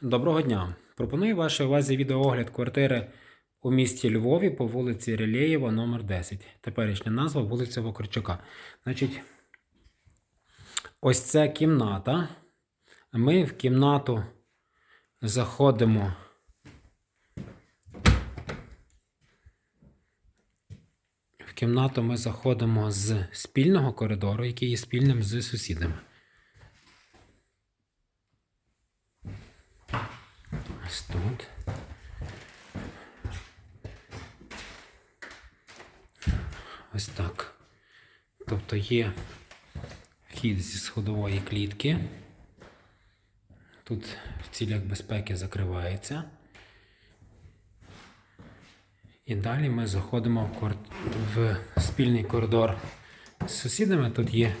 Доброго дня! Пропоную вашій увазі відеоогляд квартири у місті Львові по вулиці Релєєва, номер 10. Теперішня назва вулиця Вокарчука. Значить, ось ця кімната. Ми в кімнату заходимо. В кімнату ми заходимо з спільного коридору, який є спільним з сусідами. Ось тут. Ось так. Тобто є вхід зі сходової клітки. Тут в цілях безпеки закривається. І далі ми заходимо в, спільний коридор з сусідами. Тут є.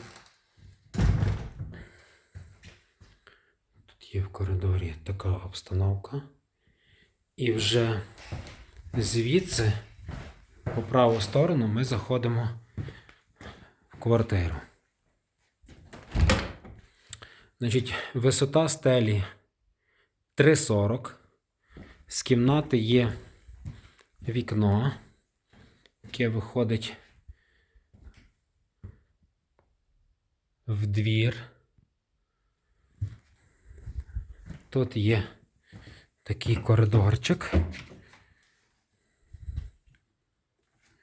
Є в коридорі така обстановка. І вже звідси, по праву сторону, ми заходимо в квартиру. Значить, висота стелі 3,40. З кімнати є вікно, яке виходить в двір. Тут є такий коридорчик.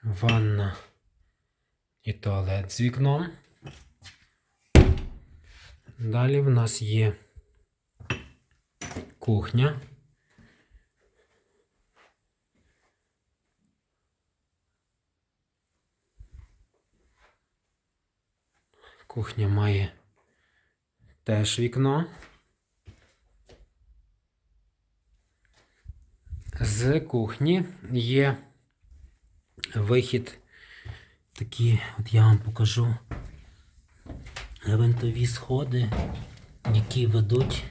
Ванна і туалет з вікном. Далі в нас є кухня. Кухня має теж вікно. З кухні є вихід такі, от я вам покажу винтові сходи, які ведуть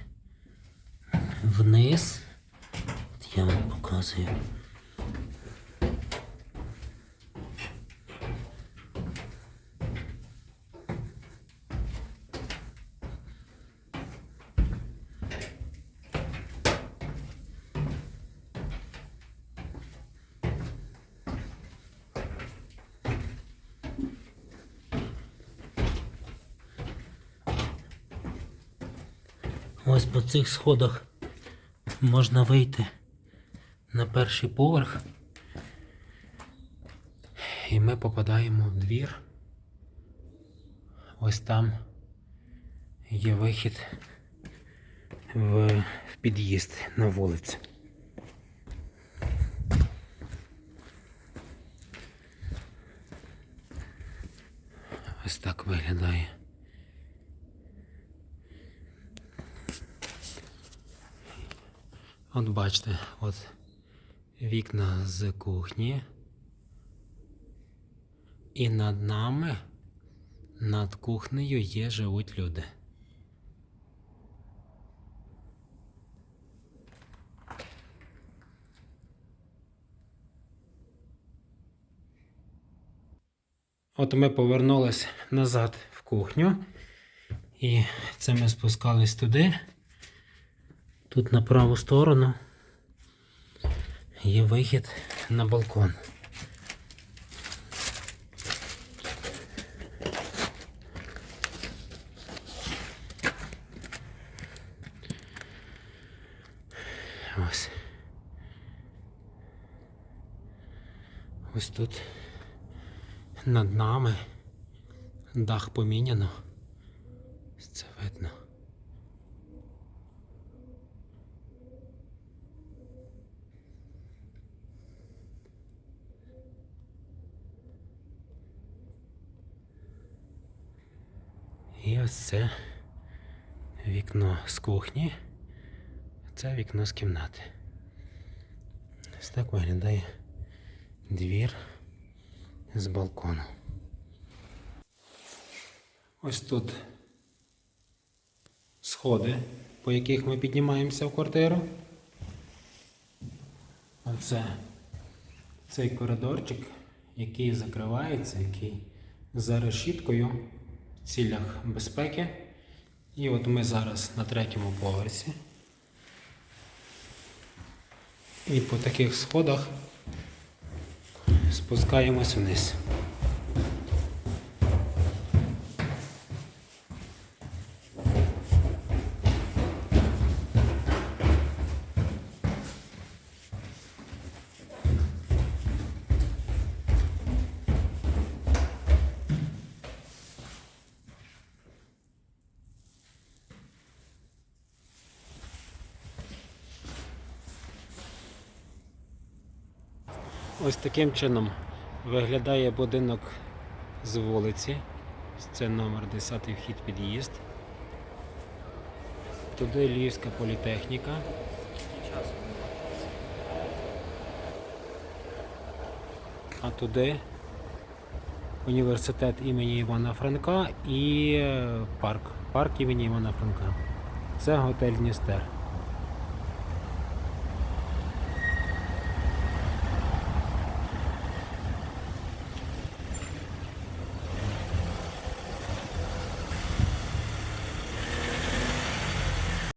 вниз. От я вам показую. Ось по цих сходах можна вийти на перший поверх. І ми попадаємо в двір. Ось там є вихід в, під'їзд на вулицю. Ось так виглядає. От бачите, от вікна з кухні. І над нами, над кухнею є живуть люди. От ми повернулись назад в кухню. І це ми спускались туди. Тут на праву сторону є вихід на балкон. Ось. Ось тут над нами дах поміняно. Це видно. І ось це вікно з кухні. Це вікно з кімнати. Ось так виглядає двір з балкону. Ось тут сходи, по яких ми піднімаємося в квартиру. Оце цей коридорчик, який закривається, який за решіткою цілях безпеки. І от ми зараз на третьому поверсі. І по таких сходах спускаємось вниз. Ось таким чином виглядає будинок з вулиці. Це номер 10 вхід під'їзд. Туди Львівська політехніка. А туди університет імені Івана Франка і е, парк. Парк імені Івана Франка. Це готель Дністер.